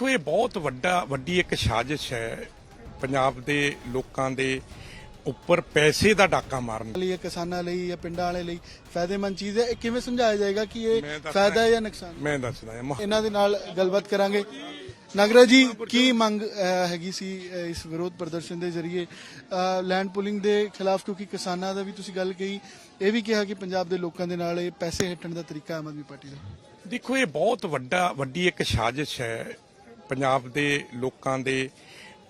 ਦੇਖੋ ਇਹ ਬਹੁਤ ਵੱਡਾ ਵੱਡੀ ਇੱਕ ਸਾਜ਼ਿਸ਼ ਹੈ ਪੰਜਾਬ ਦੇ ਲੋਕਾਂ ਦੇ ਉੱਪਰ ਪੈਸੇ ਦਾ ਡਾਕਾ ਮਾਰਨ ਲਈ ਜਾਂ ਕਿਸਾਨਾਂ ਲਈ ਜਾਂ ਪਿੰਡਾਂ ਵਾਲੇ ਲਈ ਫਾਇਦੇਮੰਦ ਚੀਜ਼ ਹੈ। ਇਹ ਕਿਵੇਂ ਸਮਝਾਇਆ ਜਾਏਗਾ ਕਿ ਇਹ ਮੈਂ ਦੱਸਦਾ- ਫਾਇਦਾ ਹੈ। ਜਾਂ ਨੁਕਸਾਨ? ਮੈਂ ਦੱਸਦਾ ਹਾਂ। ਮਹਾ- ਇਹਨਾਂ ਦੇ ਨਾਲ ਗੱਲਬਾਤ ਕਰਾਂਗੇ। ਨਗਰਾ ਜੀ ਕੀ ਮੰਗ ਅਹ, ਹੈਗੀ ਸੀ ਅਹ, ਇਸ ਵਿਰੋਧ ਪ੍ਰਦਰਸ਼ਨ ਦੇ ਜ਼ਰੀਏ? ਲੈਂਡ ਪੁਲਿੰਗ ਦੇ ਖਿਲਾਫ ਕਿਉਂਕਿ ਕਿਸਾਨਾਂ ਦਾ ਵੀ ਤੁਸੀਂ ਗੱਲ ਕਹੀ ਇਹ ਵੀ ਕਿਹਾ ਕਿ ਪੰਜਾਬ ਦੇ ਲੋਕਾਂ ਦੇ ਨਾਲ ਇਹ ਪੈਸੇ ਹਟਣ ਦਾ ਤਰੀਕਾ ਆਮ ਆਦਮੀ ਪਾਰਟੀ ਦਾ। ਦੇਖੋ ਇਹ ਬਹੁਤ ਵੱਡਾ ਵੱਡੀ ਇੱਕ ਸਾਜ਼ਿਸ਼ ਹੈ ਪੰਜਾਬ ਦੇ ਲੋਕਾਂ ਦੇ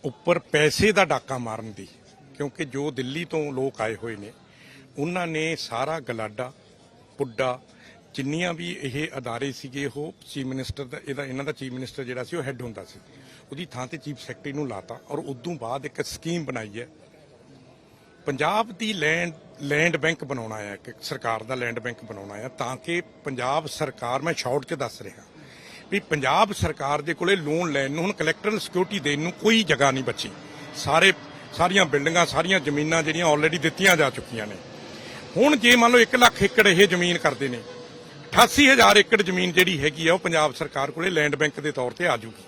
ਉੱਪਰ ਪੈਸੇ ਦਾ ਡਾਕਾ ਮਾਰਨ ਦੀ, ਕਿਉਂਕਿ ਜੋ ਦਿੱਲੀ ਤੋਂ ਲੋਕ ਆਏ ਹੋਏ ਨੇ, ਉਹਨਾਂ ਨੇ ਸਾਰਾ ਗਲਾਡਾ, ਪੁੱਡਾ, ਜਿੰਨੀਆਂ ਵੀ ਇਹ ਅਦਾਰੇ ਸੀਗੇ, ਉਹ ਚੀਫ ਮਿਨਿਸਟਰ ਦਾ, ਇਹਦਾ, ਇਹਨਾਂ ਦਾ ਚੀਫ ਮਿਨਿਸਟਰ ਜਿਹੜਾ ਸੀ, ਉਹ ਹੈੱਡ ਹੁੰਦਾ ਸੀ। ਉਹਦੀ ਥਾਂ ਤੇ ਚੀਫ ਸੈਕਟਰੀ ਨੂੰ ਲਾਤਾ ਔਰ ਉਦੋਂ ਬਾਅਦ ਇੱਕ ਸਕੀਮ ਬਣਾਈ ਹੈ। ਪੰਜਾਬ ਦੀ ਲੈਂਡ ਲੈਂਡ ਬੈਂਕ ਬਣਾਉਣਾ ਹੈ ਕਿ ਸਰਕਾਰ ਦਾ ਲੈਂਡ ਬੈਂਕ ਬਣਾਉਣਾ ਹੈ, ਤਾਂ ਕਿ ਪੰਜਾਬ ਸਰਕਾਰ, ਮੈਂ ਸ਼ਾਰਟ 'ਚ ਦੱਸ ਰਿਹਾ ਵੀ ਪੰਜਾਬ ਸਰਕਾਰ ਦੇ ਕੋਲੇ ਲੋਨ ਲੈਣ ਨੂੰ, ਹੁਣ ਕਲੈਕਟਰਲ ਸਿਕਿਉਰਿਟੀ ਦੇਣ ਨੂੰ ਕੋਈ ਜਗ੍ਹਾ ਨਹੀਂ ਬਚੀ। ਸਾਰੇ, ਸਾਰੀਆਂ ਬਿਲਡਿੰਗਾਂ ਸਾਰੀਆਂ ਜ਼ਮੀਨਾਂ ਜਿਹੜੀਆਂ ਆਲਰੇਡੀ ਦਿੱਤੀਆਂ ਜਾ ਚੁੱਕੀਆਂ ਨੇ। ਹੁਣ ਜੇ ਮੰਨ ਲਓ 1 ਲੱਖ ਏਕੜ ਇਹ ਜ਼ਮੀਨ ਕਰਦੇ ਨੇ 88000 ਏਕੜ ਜ਼ਮੀਨ ਜਿਹੜੀ ਹੈਗੀ ਆ ਉਹ ਪੰਜਾਬ ਸਰਕਾਰ ਕੋਲੇ ਲੈਂਡ ਬੈਂਕ ਦੇ ਤੌਰ ਤੇ ਆ ਜੂਗੀ।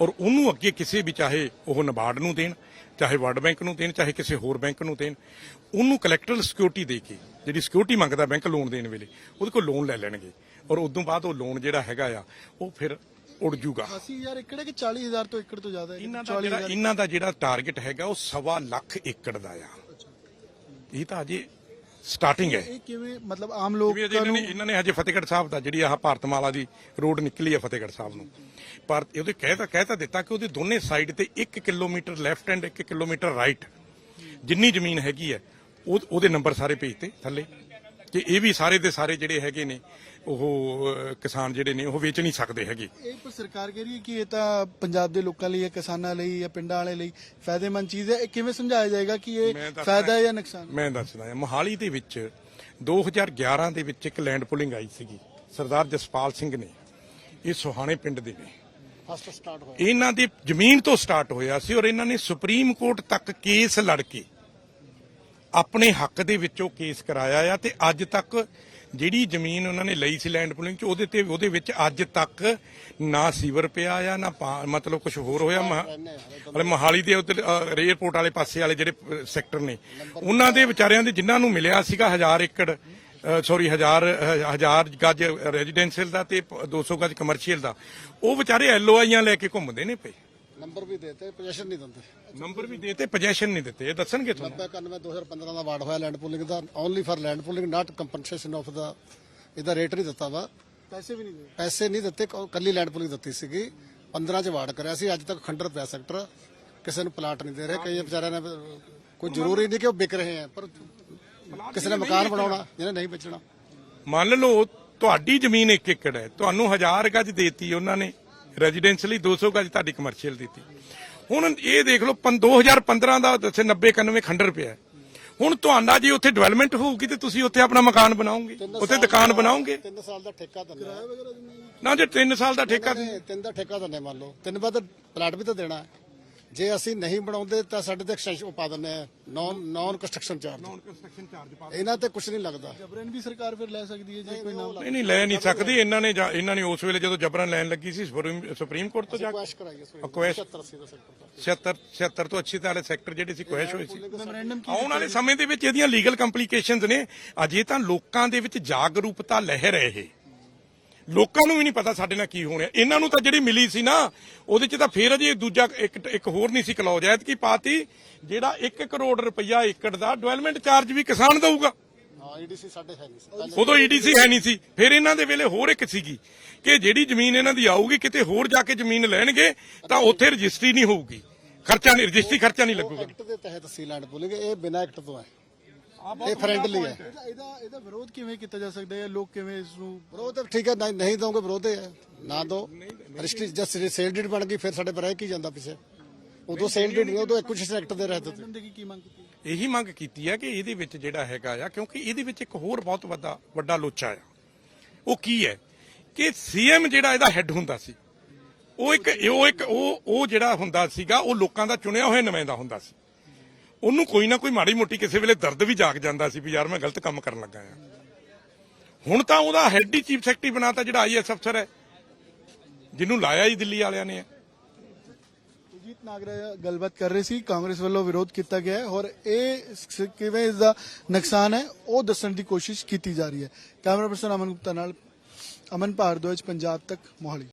ਔਰ ਉਹਨੂੰ ਅੱਗੇ ਕਿਸੇ ਵੀ ਚਾਹੇ ਉਹ ਨਬਾਰਡ ਨੂੰ ਦੇਣ, ਚਾਹੇ ਵਰਲਡ ਬੈਂਕ ਨੂੰ ਦੇਣ, ਚਾਹੇ ਕਿਸੇ ਹੋਰ ਬੈਂਕ ਨੂੰ ਦੇਣ, ਉਹਨੂੰ ਕਲੈਕਟਰਲ ਸਿਕਿਉਰਿਟੀ ਦੇ ਕੇ ਜਿਹੜੀ ਸਿਕਿਉਰਿਟੀ ਮੰਗਦਾ ਬੈਂਕ ਲੋਨ ਦੇਣ ਵੇਲੇ ਉਹਦੇ ਕੋਲ ਲੋਨ ਲੈ ਲੈਣਗੇ। ਔਰ ਉਦੋਂ ਬਾਅਦ ਉਹ ਲੋਨ ਜਿਹੜਾ ਹੈਗਾ ਆ ਉਹ ਫਿਰ ਉੜ ਜੂਗਾ। 80000 ਏਕੜ ਕਿ 40000 ਤੋਂ ਏਕੜ ਤੋਂ ਜ਼ਿਆਦਾ ਹੈ? ਇਹਨਾਂ ਦਾ ਜਿਹੜਾ ਇਹਨਾਂ ਦਾ ਜਿਹੜਾ ਟਾਰਗੇਟ ਹੈਗਾ ਉਹ ਸਵਾ ਲੱਖ ਏਕੜ ਦਾ ਆ। ਇਹ ਤਾਂ ਅਜੇ ਸਟਾਰਟਿੰਗ ਹੈ। ਇਹ ਕਿਵੇਂ ਮਤਲਬ ਆਮ ਲੋਕ ਇਹਨਾਂ ਨੇ ਹਜੇ ਫਤਿਹਗੜ੍ਹ ਸਾਹਿਬ ਦਾ ਜਿਹੜੀ ਆਹ ਭਾਰਤਮਾਲਾ ਦੀ ਰੋਡ ਨਿਕਲੀ ਹੈ ਫਤਿਹਗੜ੍ਹ ਸਾਹਿਬ ਨੂੰ। ਪਰ ਉਹਦੇ ਕਹਿਤਾ ਕਹਿਤਾ ਦਿੱਤਾ ਕਿ ਉਹਦੇ ਦੋਨੇ ਸਾਈਡ ਤੇ 1 kilometre left and 1 kilometre right ਜਿੰਨੀ ਜ਼ਮੀਨ ਹੈਗੀ ਹੈ ਉਹ ਉਹਦੇ ਨੰਬਰ ਸਾਰੇ ਭੇਜਤੇ ਥੱਲੇ। ਕਿ ਇਹ ਵੀ ਸਾਰੇ ਦੇ ਸਾਰੇ ਜਿਹੜੇ ਹੈਗੇ ਨੇ ਉਹ ਕਿਸਾਨ ਜਿਹੜੇ ਨੇ ਉਹ ਵੇਚ ਨਹੀਂ ਸਕਦੇ ਹੈਗੇ। ਇਹ ਪਰ ਸਰਕਾਰ ਕਹਿ ਰਹੀ ਹੈ ਕਿ ਇਹ ਤਾਂ ਪੰਜਾਬ ਦੇ ਲੋਕਾਂ ਲਈ ਜਾਂ ਕਿਸਾਨਾਂ ਲਈ ਜਾਂ ਪਿੰਡਾਂ ਵਾਲੇ ਲਈ ਫਾਇਦੇਮੰਦ ਚੀਜ਼ ਹੈ। ਇਹ ਕਿਵੇਂ ਸਮਝਾਇਆ ਜਾਏਗਾ ਕਿ ਇਹ ਫਾਇਦਾ ਹੈ ਜਾਂ ਨੁਕਸਾਨ? ਮੈਂ ਦੱਸਦਾ ਹਾਂ ਮੋਹਾਲੀ ਦੇ ਵਿੱਚ 2011 ਦੇ ਵਿੱਚ ਇੱਕ ਲੈਂਡ ਪੁਲਿੰਗ ਆਈ ਸੀਗੀ ਸਰਦਾਰ ਜਸਪਾਲ ਸਿੰਘ ਨੇ। ਇਹ ਸੁਹਾਣੇ ਪਿੰਡ ਦੇ ਨੇ। ਫਸਟ ਸਟਾਰਟ ਹੋਇਆ। ਇਹਨਾਂ ਦੀ ਜ਼ਮੀਨ ਤੋਂ ਸਟਾਰਟ ਹੋਇਆ ਸੀ ਔਰ ਇਹਨਾਂ ਨੇ ਸੁਪਰੀਮ ਕੋਰਟ ਤੱਕ ਕੇਸ ਲੜ ਕੇ ਆਪਣੇ ਹੱਕ ਦੇ ਵਿੱਚੋਂ ਕੇਸ ਕਰਾਇਆ ਆ ਤੇ ਅੱਜ ਤੱਕ ਜਿਹੜੀ ਜ਼ਮੀਨ ਉਹਨਾਂ ਨੇ ਲਈ ਸੀ ਲੈਂਡ ਪੁਲਿੰਗ ਚ, ਉਹਦੇ ਤੇ, ਉਹਦੇ ਵਿੱਚ ਅੱਜ ਤੱਕ ਨਾ ਸੀਵਰ ਪਿਆ ਆ, ਨਾ ਪਾ- ਮਤਲਬ ਕੁਝ ਹੋਰ ਹੋਇਆ ਹਲੇ ਮਹਾਲੀ ਦੇ ਉੱਤੇ ਏਅਰਪੋਰਟ ਵਾਲੇ ਪਾਸੇ ਵਾਲੇ ਜਿਹੜੇ ਸੈਕਟਰ ਨੇ, ਉਹਨਾਂ ਦੇ ਵਿਚਾਰਿਆਂ ਦੇ ਜਿਨ੍ਹਾਂ ਨੂੰ ਮਿਲਿਆ ਸੀਗਾ 1000 ਏਕੜ ਸੌਰੀ 1000 1000 ਗੱਜ ਰੈਜ਼ੀਡੈਂਸ਼ੀਅਲ ਦਾ ਤੇ 200 ਗੱਜ ਕਮਰਸ਼ੀਅਲ ਦਾ, ਉਹ ਵਿਚਾਰੇ ਐਲਓਆਈਆਂ ਲੈ ਕੇ ਘੁੰਮਦੇ ਨੇ ਪਏ ਨੰਬਰ ਵੀ ਦੇਤੇ ਪੋਜੀਸ਼ਨ ਨਹੀਂ ਦਿੰਦੇ। ਨੰਬਰ ਵੀ ਦੇਤੇ ਪੋਜੀਸ਼ਨ ਨਹੀਂ ਦਿੱਤੇ। ਇਹ ਦੱਸਣਗੇ ਤੁਹਾਨੂੰ? 91 2015 ਦਾ ਵਾਰਡ ਹੋਇਆ land pooling the. Only for land pooling not compensation of ਦਾ ਇਹਦਾ ਰੇਟ ਨਹੀਂ ਦਿੱਤਾ ਵਾ। ਪੈਸੇ ਵੀ ਨਹੀਂ ਦੇ ਪੈਸੇ ਨਹੀਂ ਦਿੱਤੇ ਕੱਲੀ ਲੈਂਡ ਪੂਲਿੰਗ ਦਿੱਤੀ ਸੀਗੀ। 15 ਚ ਵਾਰਡ ਕਰਿਆ ਸੀ ਅੱਜ ਤੱਕ ਖੰਡਰ ਪਿਆ ਸੈਕਟਰ ਕਿਸੇ ਨੂੰ ਪਲਾਟ ਨਹੀਂ ਦੇ ਰਹੇ ਕਈ ਵਿਚਾਰਿਆਂ ਨੇ ਕੋਈ ਜ਼ਰੂਰੀ ਨਹੀਂ ਕਿ ਉਹ ਵਿਕ ਰਹੇ ਆ ਪਰ ਕਿਸੇ ਨੇ ਮਕਾਨ ਬਣਾਉਣਾ ਜਿਹਨੇ ਨਹੀਂ ਵੇਚਣਾ। ਮੰਨ ਲਓ ਤੁਹਾਡੀ ਜ਼ਮੀਨ 1 ਏਕੜ ਹੈ। ਤੁਹਾਨੂੰ 1000 ਗੱਜ ਦੇਤੀ ਉਹਨਾਂ ਨੇ। ਰੈਜ਼ੀਡੈਂਸ਼ੀਅਲੀ 200 ਗੱਜ ਤੁਹਾਡੀ ਕਮਰਸ਼ੀਅਲ ਦਿੱਤੀ। ਹੁਣ ਇਹ ਦੇਖ ਲਓ ਪੰ- 2015 ਦਾ ਦੱਸੇ 90 91 ਖੰਡਰ ਪਿਆ। ਹੁਣ ਤੁਹਾਡਾ ਜੇ ਉੱਥੇ ਡਿਵੈਲਪਮੈਂਟ ਹੋਊਗੀ ਤੇ ਤੁਸੀਂ ਉੱਥੇ ਆਪਣਾ ਮਕਾਨ ਬਣਾਓਗੇ ਉੱਥੇ ਦੁਕਾਨ ਬਣਾਓਗੇ। 3 ਸਾਲ ਦਾ ਠੇਕਾ ਦਿੰਦੇ ਨਾ ਜੇ 3 ਸਾਲ ਦਾ ਠੇਕਾ ਤਿੰਨ ਦਾ ਠੇਕਾ ਦਿੰਦੇ ਮੰਨ ਲਓ। ਤਿੰਨ ਬਾਅਦ ਪਲਾਟ ਵੀ ਤਾਂ ਦੇਣਾ ਹੈ। ਜੇ ਅਸੀਂ ਨਹੀਂ ਬਣਾਉਂਦੇ ਤਾਂ ਸਾਡੇ ਤੇ ਐਕਸਟੈਂਸ਼ਨ ਪਾ ਦਿੰਦੇ ਆ। Non non construction charge construction charge ਇਹਨਾਂ ਤੇ ਕੁਝ ਨਹੀਂ ਲੱਗਦਾ। ਜਬਰਨ ਵੀ ਸਰਕਾਰ ਫਿਰ ਲੈ ਸਕਦੀ ਹੈ ਜੇ ਕੋਈ ਨਾਮ ਨਹੀਂ ਨਹੀਂ ਲੈ ਨਹੀਂ ਸਕਦੀ। ਇਹਨਾਂ ਨੇ ਜਾਂ- ਇਹਨਾਂ ਨੇ ਉਸ ਵੇਲੇ ਜਦੋਂ ਜਬਰਨ ਲੈਣ ਲੱਗੀ ਸੀ ਸੁਪਰੀਮ ਸੁਪਰੀਮ ਕੋਰਟ ਤੋਂ ਜਾ ਕੇ ਕੁਐਸ਼ ਕਰਾਈ ਇਸ ਵੇਲੇ। ਕੁਐਸ਼ 70 ਦਾ ਸੈਕਟਰ ਦਾ 76 76 ਤੋਂ 80 ਵਾਲੇ ਸੈਕਟਰ ਜਿਹੜੇ ਸੀ ਕੁਐਸ਼ ਹੋਏ ਸੀ। ਮੈਮੋਰੈਂਡਮ ਕੀ ਆਉਣ ਵਾਲੇ ਸਮੇਂ ਦੇ ਵਿੱਚ ਇਹਦੀਆਂ ਲੀਗਲ ਕੰਪਲਿਕੇਸ਼ਨਸ ਨੇ। ਅਜੇ ਤਾਂ ਲੋਕਾਂ ਦੇ ਵਿੱਚ ਜਾਗਰੂਕਤਾ ਲਹਿਰ ਹੈ ਇਹ। ਲੋਕਾਂ ਨੂੰ ਵੀ ਨਹੀਂ ਪਤਾ ਸਾਡੇ ਨਾਲ ਕੀ ਹੋਣਾ। ਇਹਨਾਂ ਨੂੰ ਤਾਂ ਜਿਹੜੀ ਮਿਲੀ ਸੀ ਨਾ ਉਹਦੇ ਚ ਤਾਂ ਫੇਰ ਅਜੇ ਦੂਜਾ ਇੱਕ ਇੱਕ ਹੋਰ ਨਹੀਂ ਸੀ ਕਲੌਜ। ਐਤ ਕੀ ਪਾਤੀ ਜਿਹੜਾ 1 ਕਰੋੜ ਰੁਪਈਆ ਏਕੜ ਦਾ ਡਿਵੈਲਪਮੈਂਟ ਚਾਰਜ ਵੀ ਕਿਸਾਨ ਦਊਗਾ। ਹਾਂ ਈਡੀਸੀ ਸਾਡੇ ਹੈ ਨਹੀਂ ਸੀ। ਉਦੋਂ ਈਡੀਸੀ ਹੈ ਨਹੀਂ ਸੀ। ਫਿਰ ਇਹਨਾਂ ਦੇ ਵੇਲੇ ਹੋਰ ਇੱਕ ਸੀਗੀ ਕਿ ਜਿਹੜੀ ਜ਼ਮੀਨ ਇਹਨਾਂ ਦੀ ਆਊਗੀ ਕਿਤੇ ਹੋਰ ਜਾ ਕੇ ਜ਼ਮੀਨ ਲੈਣਗੇ ਤਾਂ ਉੱਥੇ ਰਜਿਸਟਰੀ ਨਹੀਂ ਹੋਊਗੀ। ਖਰਚਾ ਨਹੀਂ ਰਜਿਸਟਰੀ ਖਰਚਾ ਨਹੀਂ ਲੱਗੂਗਾ। ਐਕਟ ਦੇ ਤਹਿਤ ਸੀ ਲੈਂਡ ਪੁਲਿੰਗ ਇਹ ਬਿਨਾਂ ਐਕਟ ਤੋਂ ਹੈ। ਇਹ ਫਰੈਂਡਲੀ ਹੈ। ਇਹਦਾ ਇਹਦਾ ਇਹਦਾ ਵਿਰੋਧ ਕਿਵੇਂ ਕੀਤਾ ਜਾ ਸਕਦਾ ਹੈ? ਲੋਕ ਕਿਵੇਂ ਇਸ ਨੂੰ ਵਿਰੋਧ ਠੀਕ ਹੈ ਨਹੀਂ- ਨਹੀਂ ਦੋਗੇ ਵਿਰੋਧ ਹੈ ਨਾ ਦੋ। ਰਜਿਸਟਰੀ ਜਦ ਸੇਲ ਡੀਡ ਬਣ ਗਈ ਫਿਰ ਸਾਡੇ ਪਰ ਰਹਿ ਕੀ ਜਾਂਦਾ ਪਿੱਛੇ? ਉਦੋਂ ਸੇਲ ਡੀਡ ਨਹੀਂ ਉਦੋਂ ਐਕੁਇਜ਼ੀਸ਼ਨ ਐਕਟ ਦੇ ਰਹਿਤੇ ਤੇ ਮੈਮੋਰੈਂਡਮ ਦੀ ਕੀ ਮੰਗ ਕੀਤੀ? ਇਹੀ ਮੰਗ ਕੀਤੀ ਹੈ ਕਿ ਇਹਦੇ ਵਿੱਚ ਜਿਹੜਾ ਹੈਗਾ ਆ ਕਿਉਂਕਿ ਇਹਦੇ ਵਿੱਚ ਇੱਕ ਹੋਰ ਬਹੁਤ ਵੱਡਾ ਵੱਡਾ ਲੋਚਾ ਆ। ਉਹ ਕੀ ਹੈ? ਕਿ ਸੀਐਮ ਜਿਹੜਾ ਇਹਦਾ ਹੈੱਡ ਹੁੰਦਾ ਸੀ ਉਹ ਇੱਕ ਉਹ ਇੱਕ ਉਹ ਉਹ ਜਿਹੜਾ ਹੁੰਦਾ ਸੀਗਾ ਉਹ ਲੋਕਾਂ ਦਾ ਚੁਣਿਆ ਹੋਇਆ ਨੁਮਾਇੰਦਾ ਹੁੰਦਾ ਸੀ। ਉਹਨੂੰ ਕੋਈ ਨਾ ਕੋਈ ਮਾੜੀ ਮੋਟੀ ਕਿਸੇ ਵੇਲੇ ਦਰਦ ਵੀ ਜਾਗ ਜਾਂਦਾ ਸੀ ਵੀ ਯਾਰ ਮੈਂ ਗਲਤ ਕੰਮ ਕਰਨ ਲੱਗਾ ਆ। ਹੁਣ ਤਾਂ ਉਹਦਾ ਹੈੱਡ ਹੀ ਚੀਫ ਸੈਕਟਰੀ ਬਣਾਤਾ ਜਿਹੜਾ ਆਈਐਸ ਅਫਸਰ ਹੈ, ਜਿਹਨੂੰ ਲਾਇਆ ਹੀ ਦਿੱਲੀ ਵਾਲਿਆਂ ਨੇ। ਹੈ ਨਾਗਰਾ ਗੱਲਬਾਤ ਕਰ ਰਹੇ ਸੀ, ਕਾਂਗਰਸ ਵੱਲੋਂ ਵਿਰੋਧ ਕੀਤਾ ਗਿਆ ਹੈ ਔਰ ਇਹ ਕਿਵੇਂ ਇਸ ਦਾ ਨੁਕਸਾਨ ਹੈ, ਉਹ ਦੱਸਣ ਦੀ ਕੋਸ਼ਿਸ਼ ਕੀਤੀ ਜਾ ਰਹੀ ਹੈ। ਕੈਮਰਾ ਪਰਸਨ ਅਮਨ ਗੁਪਤਾ ਨਾਲ ਅਮਨ ਭਾਰਦਵਾਜ, ਪੰਜਾਬ ਤੱਕ ਮੋਹਾਲੀ।